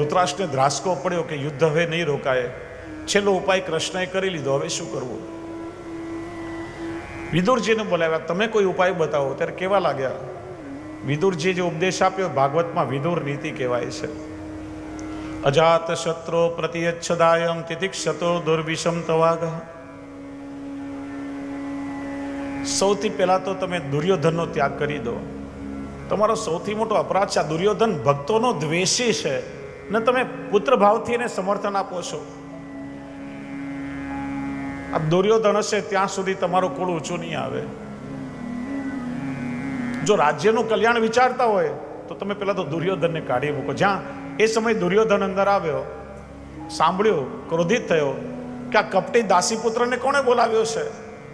ધૃતરાષ્ટ્રને ધ્રાસકો પડ્યો કે યુદ્ધ હવે નહીં રોકાય. છેલ્લો ઉપાય કૃષ્ણએ કરી લીધો. હવે શું કરવું? વિદુરજીને બોલાવ્યા, તમે કોઈ ઉપાય બતાવો? ત્યારે કેવા લાગ્યા? વિદુરજી જે ઉપદેશ આપ્યો, ભાગવતમાં વિદુર નીતિ કહેવાય છે. અજાત શત્રો પ્રતિયચ્છદાયમ તિતિક્ષતો દુર્વિષમ તવાગ. સૌથી પહેલા તો તમે દુર્યોધનનો ત્યાગ કરી દો. તમારો સૌથી મોટો અપરાધ છે. દુર્યોધન ભક્તોનો દ્વેષી છે. ને તમે પુત્ર ભાવથી એને સમર્થન આપો છો. આ દુર્યોધન હશે ત્યાં સુધી તમારું કુળ ઊંચું નહીં આવે. જો રાજ્યનું કલ્યાણ વિચારતા હોય, તો તમે પહેલાં તો દુર્યોધનને કાઢી મૂકો. જ્યાં એ સમય દુર્યોધન અંદર આવ્યો, સાંભળ્યો, ક્રોધિત થયો કે આ કપટી દાસી પુત્રને કોણે બોલાવ્યો છે?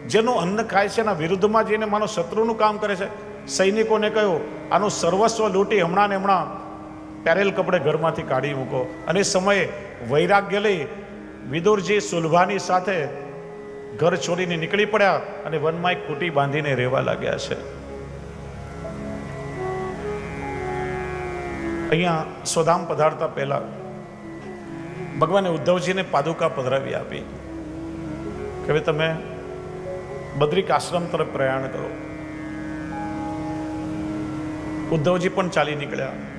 જેનું અન્ન ખાય છે એના વિરુદ્ધમાં જઈને માનો શત્રુનું કામ કરે છે. સૈનિકોને કહ્યું, આનું સર્વસ્વ લૂંટી હમણાં ને હમણાં પહેરેલ કપડે ઘરમાંથી કાઢી મૂકો. અને સમયે વૈરાગ્ય લઈ વિદુરજી સુલભાની સાથે ઘર છોડીને નીકળી પડ્યા અને વનમાં એક કુટી બાંધીને રહેવા લાગ્યા છે. અહીંયા સ્વધામ પધારતા પહેલા ભગવાને ઉદ્ધવજીને પાદુકા પધરાવી આપી કે હવે તમે બદ્રિક આશ્રમ તરફ પ્રયાણ કરો. ઉદ્ધવજી પણ ચાલી નીકળ્યા.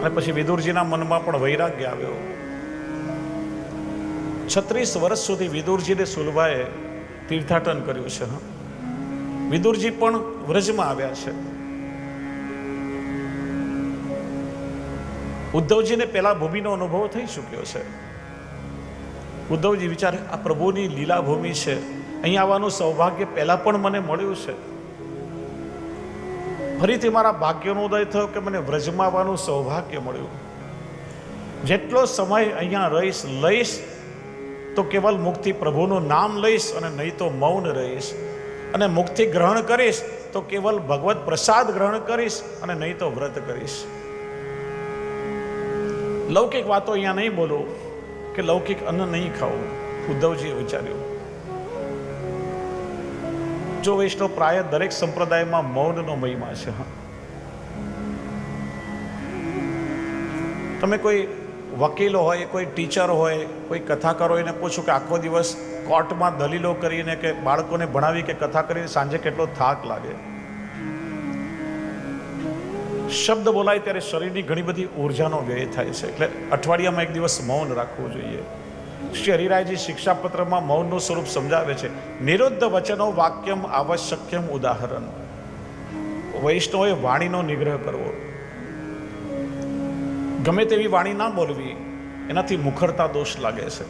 અને પછી વિદુરજીના મનમાં પણ વૈરાગ્ય આવ્યો. છત્રીસ વર્ષ સુધી વિદુરજીને સુલભાએ તીર્થાટન કર્યું છે વિદુરજી પણ વ્રજમાં આવ્યા છે. ઉદ્ધવજીને પેલા ભૂમિનો અનુભવ થઈ ચૂક્યો છે. ઉદ્ધવજી વિચારે, આ પ્રભુની લીલા ભૂમિ છે. અહીં આવવાનું સૌભાગ્ય પહેલા પણ મને મળ્યું છે. ફરીથી મારા ભાગ્યનો ઉદય થયો કે મને વ્રજમાં આવવાનું સૌભાગ્ય મળ્યું. જેટલો સમય અહીંયા રહીશ, લઈશ, તો કેવલ મુક્તિ પ્રભુનું નામ લઈશ અને નહીં તો મૌન રહીશ. અને મુક્તિ ગ્રહણ કરીશ, તો કેવલ ભગવત પ્રસાદ ગ્રહણ કરીશ અને નહીં તો વ્રત કરીશ. લૌકિક વાતો અહીંયા નહીં બોલો કે લૌકિક અન્ન નહીં ખાવું ઉદ્ધવજીએ વિચાર્યું. જો વૈષ્ણવ પ્રાય દરેક સંપ્રદાયમાં મૌનનો મહિમા છે તમે કોઈ વકીલો હોય, કોઈ ટીચર હોય, કોઈ કથાકારો એને પૂછો કે આખો દિવસ કોર્ટમાં દલીલો કરીને કે બાળકોને ભણાવી કે કથા કરીને સાંજે કેટલો થાક લાગે. શબ્દ બોલાય ત્યારે શરીરની ઘણી બધી ઉર્જાનો વ્યય થાય છે, એટલે અઠવાડિયામાં એક દિવસ મૌન રાખવું જોઈએ. શ્રી હરિરાયજી શિક્ષાપત્રમાં મૌનનું સ્વરૂપ સમજાવે છે. નિરુદ્ધ વચનો વાક્યમ આવશ્યક્યમ ઉદાહરણ. વૈષ્ણવે વાણીનો નિગ્રહ કરવો. ગમે તેવી વાણી ના બોલવી, એનાથી મુખરતા દોષ લાગે છે.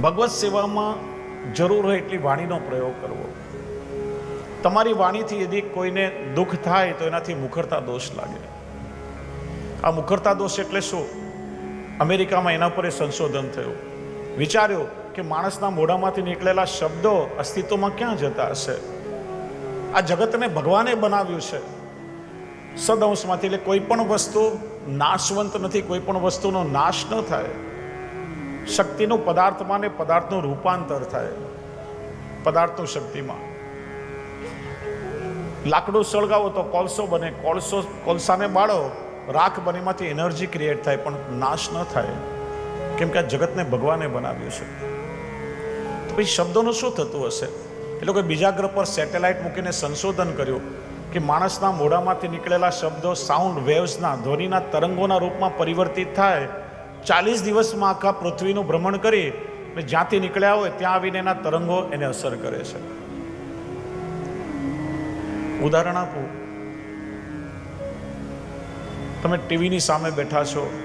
ભગવત સેવામાં જરૂર હોય એટલી વાણીનો પ્રયોગ કરવો. તમારી વાણીથી યદિ કોઈને દુઃખ થાય તો એનાથી મુખરતા દોષ લાગે. આ મુખરતા દોષ એટલે શું? અમેરિકામાં એના પર સંશોધન થયું. વિચાર્યું કે માણસના મોઢામાંથી નીકળેલા શબ્દો અસ્તિત્વમાં ક્યાં જતા હશે? આ જગતને ભગવાને બનાવ્યું છે. સદંશમાંથી એટલે કોઈ પણ વસ્તુ નાશવંત નથી, કોઈ પણ વસ્તુનો નાશ ન થાય. શક્તિનું પદાર્થમાં ને પદાર્થનું રૂપાંતર થાય. પદાર્થનું શક્તિમાં. લાકડું સળગાવો તો કોલસો બને, કોલસો, કોલસાને બાળો. રાખ બનીમાંથી એનર્જી ક્રિએટ થાય પણ નાશ ન થાય. કેમ કે આ જગતને ભગવાને બનાવ્યું છે. તો પછી શબ્દોનું શું થતું હશે? એ લોકોએ બીજા ગ્રહ પર સેટેલાઇટ મૂકીને સંશોધન કર્યું કે માણસના મોઢામાંથી નીકળેલા શબ્દો સાઉન્ડ વેવ્સના, ધ્વનિના તરંગોના રૂપમાં પરિવર્તિત થાય. ચાલીસ દિવસમાં આખા પૃથ્વીનું ભ્રમણ કરી અને જ્યાંથી નીકળ્યા હોય ત્યાં આવીને એના તરંગો એને અસર કરે છે. ઉદાહરણ આપું. તમે ટીવીની સામે બેઠા છો,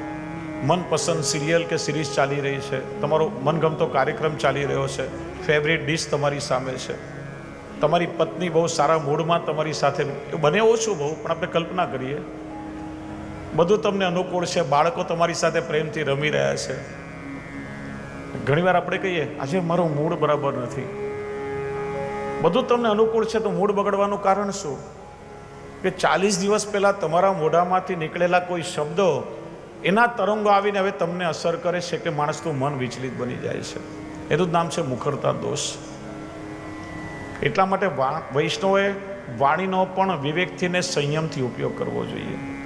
મનપસંદ સિરિયલ કે સિરીઝ ચાલી રહી છે, તમારો મનગમતો કાર્યક્રમ ચાલી રહ્યો છે ફેવરેટ ડિશ તમારી સામે છે. તમારી પત્ની બહુ સારા મૂડમાં તમારી સાથે બને ઓછું બહુ, પણ આપણે કલ્પના કરીએ. બધું તમને અનુકૂળ છે, બાળકો તમારી સાથે પ્રેમથી રમી રહ્યા છે. ઘણીવાર આપણે કહીએ, આજે મારો મૂડ બરાબર નથી. બધું તમને અનુકૂળ છે, તો મૂડ બગડવાનું કારણ શું? કે ચાલીસ દિવસ પહેલાં તમારા મોઢામાંથી નીકળેલા કોઈ શબ્દો એના તરંગો આવીને હવે તમને અસર કરે છે કે માણસનું મન વિચલિત બની જાય છે. એનું જ નામ છે મુખરતા દોષ. એટલા માટે વૈષ્ણવે વાણીનો પણ વિવેકથી ને સંયમથી ઉપયોગ કરવો જોઈએ.